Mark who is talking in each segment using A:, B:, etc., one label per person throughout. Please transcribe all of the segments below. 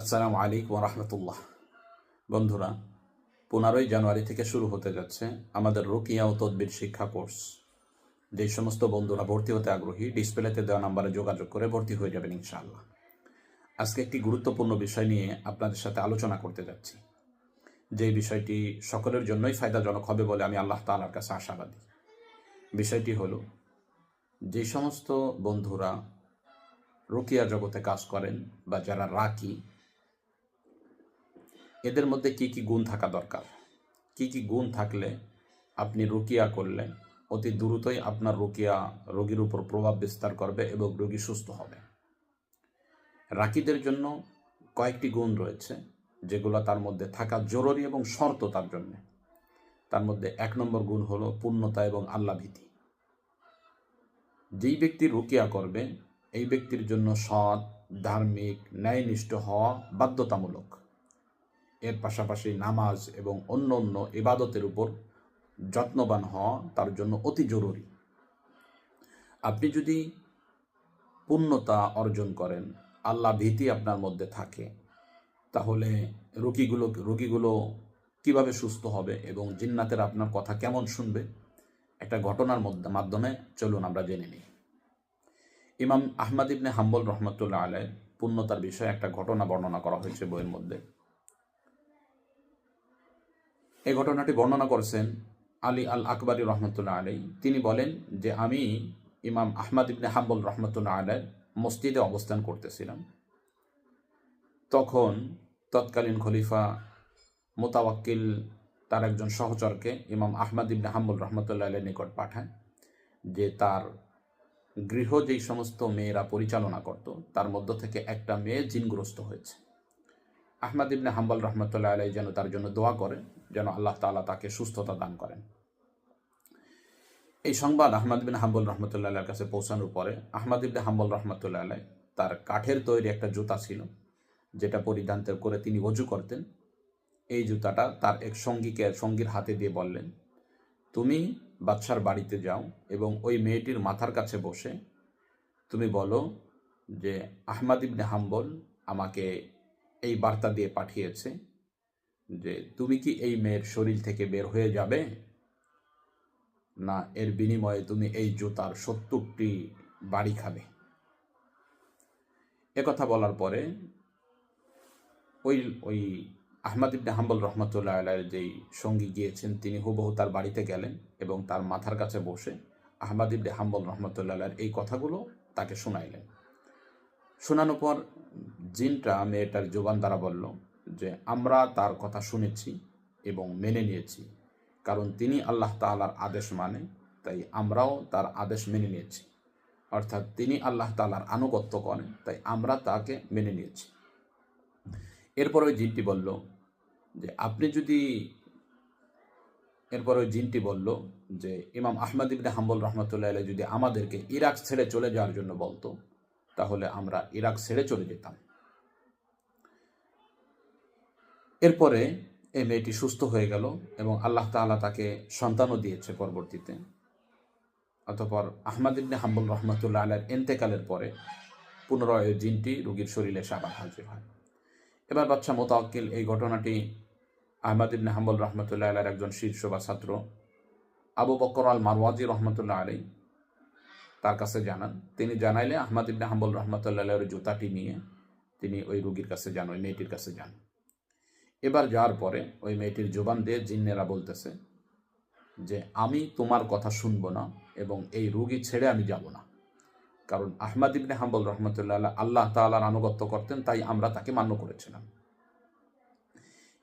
A: আসসালামু আলাইকুম রহমতুল্লাহ বন্ধুরা, পনেরোই জানুয়ারি থেকে শুরু হতে যাচ্ছে আমাদের রুকিয়া ও তদবির শিক্ষা কোর্স। যে সমস্ত বন্ধুরা ভর্তি হতে আগ্রহী, ডিসপ্লেতে দেওয়া নাম্বারে যোগাযোগ করে ভর্তি হয়ে যাবেন ইনশাআল্লাহ। আজকে একটি গুরুত্বপূর্ণ বিষয় নিয়ে আপনাদের সাথে আলোচনা করতে যাচ্ছি। যে বিষয়টি সকলের জন্যই ফায়দাজনক হবে বলে আমি আল্লাহ তালার কাছে আশাবাদী। বিষয়টি হলো, যে সমস্ত বন্ধুরা রুকিয়া জগতে কাজ করেন বা যারা রাকি এদের মধ্যে কি কি গুণ থাকা দরকার? কি কি গুণ থাকলে আপনি রুকিয়া করলে অতি দ্রুতই আপনার রুকিয়া রোগীর উপর প্রভাব বিস্তার করবে এবং রোগী সুস্থ হবে। রাকিদের জন্য কয়েকটি গুণ রয়েছে, যেগুলো তার মধ্যে থাকা জরুরি এবং শর্ত তার জন্য। তার মধ্যে এক নম্বর গুণ হলো পূর্ণতা এবং আল্লাহ ভীতি। যেই ব্যক্তি রুকিয়া করবে, এই ব্যক্তির জন্য সৎ, ধার্মিক, ন্যায়নিষ্ঠ হওয়া বাধ্যতামূলক। এর পাশাপাশি নামাজ এবং অন্য অন্য ইবাদতের উপর যত্নবান হওয়া তার জন্য অতি জরুরি। আপনি যদি পূর্ণতা অর্জন করেন, আল্লাহ ভীতি আপনার মধ্যে থাকে, তাহলে রোগীগুলো রোগীগুলো কীভাবে সুস্থ হবে এবং জিন্নাতের আপনার কথা কেমন শুনবে? একটা ঘটনার মধ্যে, মাধ্যমে চলুন আমরা জেনে নিই। ইমাম আহমদ ইবনে হাম্বল রহমতুল্লাহ আলাই পূর্ণতার বিষয়ে একটা ঘটনা বর্ণনা করা হয়েছে বইয়ের মধ্যে। এই ঘটনাটি বর্ণনা করেছেন আলী আল আকবরী রহমতুল্লাহ আলাই তিনি বলেন যে আমি ইমাম আহমদ ইবনে হাম্বল রহমতুল্লাহ আলাই মসজিদে অবস্থান করতেছিলাম। তখন তৎকালীন খলিফা মোতাবাক্কিল তার একজন সহচরকে ইমাম আহমদ ইবনে হাম্বুল রহমতুল্লাহ আলের নিকট পাঠায় যে তার গৃহ যেই সমস্ত মেয়েরা পরিচালনা করত, তার মধ্য থেকে একটা মেয়ে জিনগ্রস্ত হয়েছে। আহমদ ইবনে হাম্বল রহমতুল্লাহ আলাই যেন তার জন্য দোয়া করে যেন আল্লাহ তালা তাকে সুস্থতা দান করেন। এই সংবাদ আহমদ বিন হাম্বল রহমতুল্লাহ কাছে পৌঁছানোর পরে আহমদ ইবনে হাম্বল রহমতুল্লাহ আলাই তার কাঠের তৈরি একটা জুতা ছিল, যেটা পরিধান করে তিনি অজু করতেন। এই জুতাটা তার এক সঙ্গীকে, সঙ্গীর হাতে দিয়ে বললেন, তুমি বাদশার বাড়িতে যাও এবং ওই মেয়েটির মাথার কাছে বসে তুমি বলো যে আহমাদ ইবনে হাম্বল আমাকে এই বার্তা দিয়ে পাঠিয়েছে যে, তুমি কি এই মেয়ের শরীর থেকে বের হয়ে যাবে? না, এর বিনিময়ে তুমি এই জুতার সত্তরটি বাড়ি খাবে। কথা বলার পরে ওই ওই আহমদ ইবনে হাম্বল রহমতুল্লাহ যেই সঙ্গী গিয়েছেন, তিনি হুবহু তার বাড়িতে গেলেন এবং তার মাথার কাছে বসে আহমদ ইবনে হাম্বল রহমতুল্লাহ এই কথাগুলো তাকে শোনাইলেন। শোনানোর পর জিনটা, মেয়েটার জোবান দ্বারা বলল যে, আমরা তার কথা শুনেছি এবং মেনে নিয়েছি, কারণ তিনি আল্লাহ তালার আদেশ মানে তাই আমরাও তার আদেশ মেনে নিয়েছি। অর্থাৎ তিনি আল্লাহ তালার আনুগত্য করেন, তাই আমরা তাকে মেনে নিয়েছি। এরপর ওই জিনটি বলল যে, আপনি যদি এরপর ওই জিনটি বলল যে, ইমাম আহমদ ইবনে হাম্বল রহমতুল্লাহ আলাই যদি আমাদেরকে ইরাক ছেড়ে চলে যাওয়ার জন্য বলতো, তাহলে আমরা ইরাক ছেড়ে চলে যেতাম। এরপরে এই মেয়েটি সুস্থ হয়ে গেল এবং আল্লাহ তাআলা তাকে সন্তানও দিয়েছে পরবর্তীতে। অতপর আহমদ ইবনে হাম্বুল রহমতুল্লাহ আলার এন্তেকালের পরে পুনরায় জিনটি রোগীর শরীরে এসে আবার হাজির হয়। এবার বাচ্চা মোতাক্কিল, এই ঘটনাটি আহমদ ইবনে হাম্বুল রহমতুল্লাহ আলার একজন শীর্ষ বা ছাত্র আবু বকর আল মারওয়াজি রহমতুল্লাহ আলী তার কাছে জানান, তিনি জানাইলে আহমদ ইবনে হাম্বুল রহমতুল্লাহ আলের জুতাটি নিয়ে তিনি ওই রুগীর কাছে যান, ওই মেয়েটির কাছে যান। এবার যাওয়ার পরে ওই মেয়েটির জোবান দিয়ে জিন্নেরা বলতেছে যে, আমি তোমার কথা শুনব না এবং এই রুগী ছেড়ে আমি যাব না। কারণ আহমদ ইবনে হাম্বল রহমতুল্লাহ আল্লাহ তালার আনুগত্য করতেন, তাই আমরা তাকে মান্য করেছিলাম।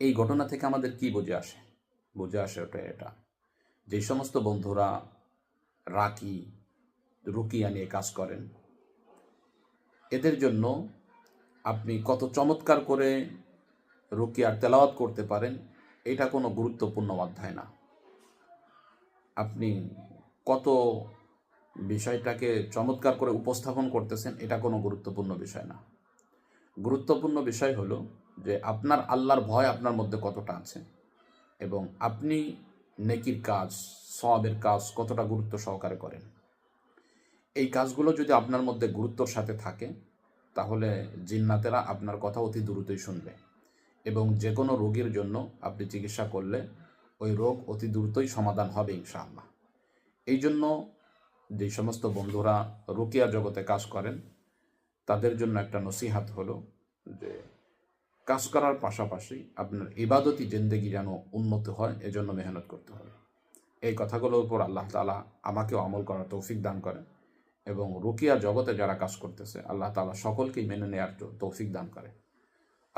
A: এই ঘটনা থেকে আমাদের কি বুঝে আসে? বুঝে আসে ওটা এটা। যে সমস্ত বন্ধুরা রাকি, রুকিয়া নিয়ে কাজ করেন, এদের জন্য আপনি কত চমৎকার করে রুকিয়ার তেলাওয়াত করতে পারেন, এটা কোনো গুরুত্বপূর্ণ অধ্যায় না। আপনি কত বিষয়টাকে চমৎকার করে উপস্থাপন করতেছেন, এটা কোনো গুরুত্বপূর্ণ বিষয় না। গুরুত্বপূর্ণ বিষয় হলো যে আপনার আল্লাহর ভয় আপনার মধ্যে কতটা আছে এবং আপনি নেকির কাজ সবের কাজ কতটা গুরুত্ব সহকারে করেন। এই কাজগুলো যদি আপনার মধ্যে গুরুত্বর সাথে থাকে, তাহলে জিন্নাতেরা আপনার কথা অতি দ্রুতই শুনবে। এবং যে কোনো রোগীর জন্য আপনি চিকিৎসা করলে ওই রোগ অতি দ্রুতই সমাধান হবে ইনশাআল্লাহ। এই জন্য যে সমস্ত বন্ধুরা রুকিয়া জগতে কাজ করেন, তাদের জন্য একটা নসিহাত হলো যে কাজ করার পাশাপাশি আপনার ইবাদতি জিন্দেগি যেন উন্নত হয়, এজন্য মেহনত করতে হবে। এই কথাগুলোর উপর আল্লাহ তালা আমাকেও আমল করার তৌফিক দান করেন এবং রুকিয়া জগতে যারা কাজ করতেছে, আল্লাহ তালা সকলকেই মেনে নেওয়ার তৌফিক দান করে